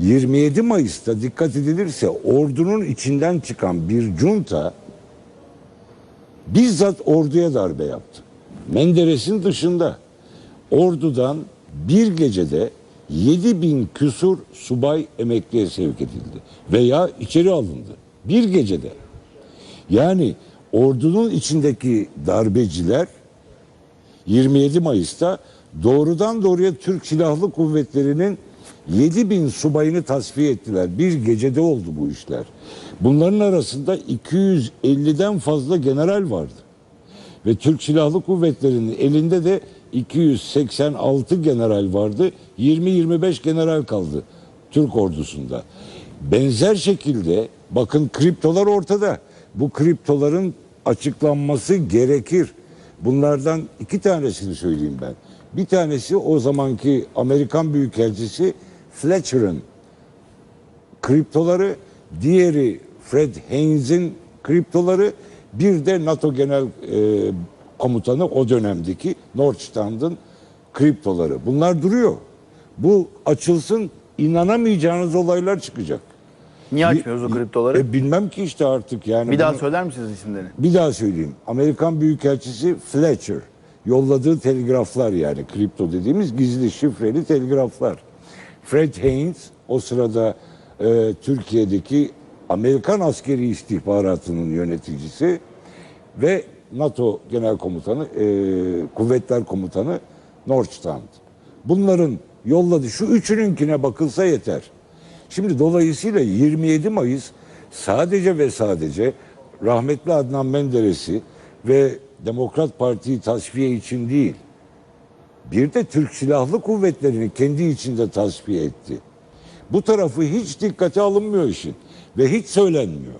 27 Mayıs'ta dikkat edilirse ordunun içinden çıkan bir junta bizzat orduya darbe yaptı. Menderes'in dışında ordudan bir gecede 7 bin küsur subay emekliye sevk edildi veya içeri alındı. Bir gecede. Yani ordunun içindeki darbeciler 27 Mayıs'ta doğrudan doğruya Türk Silahlı Kuvvetleri'nin 7 bin subayını tasfiye ettiler. Bir gecede oldu bu işler. Bunların arasında 250'den fazla general vardı. Ve Türk Silahlı Kuvvetleri'nin elinde de 286 general vardı. 20-25 general kaldı Türk ordusunda. Benzer şekilde bakın kriptolar ortada. Bu kriptoların açıklanması gerekir. Bunlardan iki tanesini söyleyeyim ben. Bir tanesi o zamanki Amerikan Büyükelçisi Fletcher'ın kriptoları, diğeri Fred Haynes'in kriptoları, bir de NATO Genel e, Komutanı o dönemdeki Nordstrand'ın kriptoları. Bunlar duruyor. Bu açılsın inanamayacağınız olaylar çıkacak. Niye açmıyoruz o kriptoları? E, bilmem ki işte artık yani. Bir daha bunu- söyler misiniz isimlerini? bir daha söyleyeyim. Amerikan Büyükelçisi Fletcher yolladığı telgraflar yani kripto dediğimiz gizli şifreli telgraflar. Fred Haynes o sırada e, Türkiye'deki Amerikan askeri istihbaratının yöneticisi ve NATO Genel Komutanı, e, Kuvvetler Komutanı Nordstrand. Bunların yolladığı şu üçününkine bakılsa yeter. Şimdi dolayısıyla 27 Mayıs sadece ve sadece rahmetli Adnan Menderes'i ve Demokrat Parti'yi tasfiye için değil, bir de Türk Silahlı Kuvvetleri'ni kendi içinde tasfiye etti. Bu tarafı hiç dikkate alınmıyor işin ve hiç söylenmiyor.